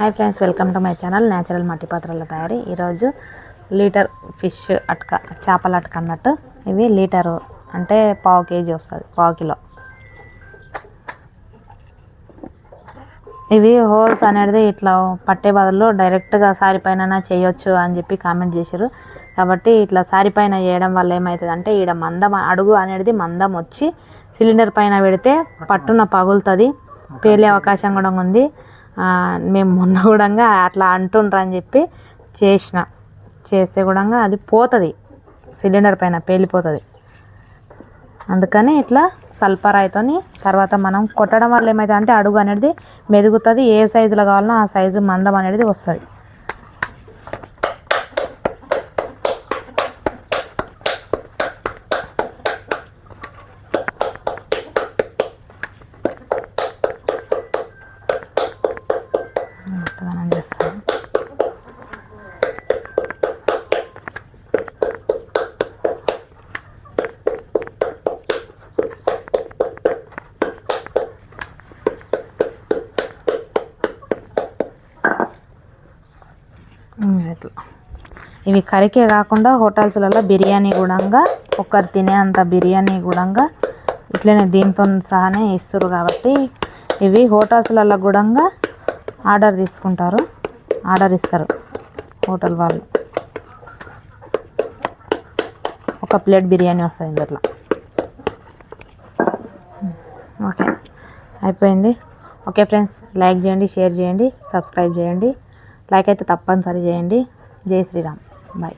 Hi friends welcome to my channel natural మట్టి పాత్రల తయారీ ఈరోజు లీటర్ ఫిష్ అటక చేపల అటక అన్నట్టు. ఇవి లీటరు అంటే పావు కేజీ వస్తుంది పావు కిలో. ఇవి హోల్స్ అనేది ఇట్లా పట్టే బదులు డైరెక్ట్గా సారి పైన చేయొచ్చు అని చెప్పి కామెంట్ చేశారు కాబట్టి ఇట్లా సారి పైన చేయడం వల్ల ఏమవుతుంది అంటే ఈడ మందం అడుగు అనేది మందం వచ్చి సిలిండర్ పైన పెడితే పట్టున పగులుతుంది పేలే అవకాశం కూడా ఉంది. మేము మొన్న కూడా అట్లా అంటుండ్రు అని చెప్పి చేసిన. చేస్తే కూడా అది పోతుంది. సిలిండర్ పైన పేలిపోతుంది. అందుకని ఇట్లా సల్పరాయితోని తర్వాత మనం కొట్టడం వల్ల ఏమైతే అంటే అడుగు అనేది మెదుగుతుంది. ఏ సైజులో కావాలనో ఆ సైజు మందం అనేది వస్తుంది. మనం చేస్తాం ఇట్లా ఇవి కరికే కాకుండా హోటల్స్లలో బిర్యానీ కూడా ఒక్కరు తినే అంత బిర్యానీ కూడా ఇట్లనే దీంతో సహానే ఇస్తారు కాబట్టి ఇవి హోటల్స్లలో కూడా ఆర్డర్ తీసుకుంటారు. ఆర్డర్ ఇస్తారు హోటల్ వాళ్ళు. ఒక ప్లేట్ బిర్యానీ వస్తుంది ఇందులో. ఓకే. అయిపోయింది. ఓకే ఫ్రెండ్స్ లైక్ చేయండి షేర్ చేయండి సబ్స్క్రైబ్ చేయండి. లైక్ అయితే తప్పనిసరి చేయండి. జై శ్రీరామ్. బాయ్.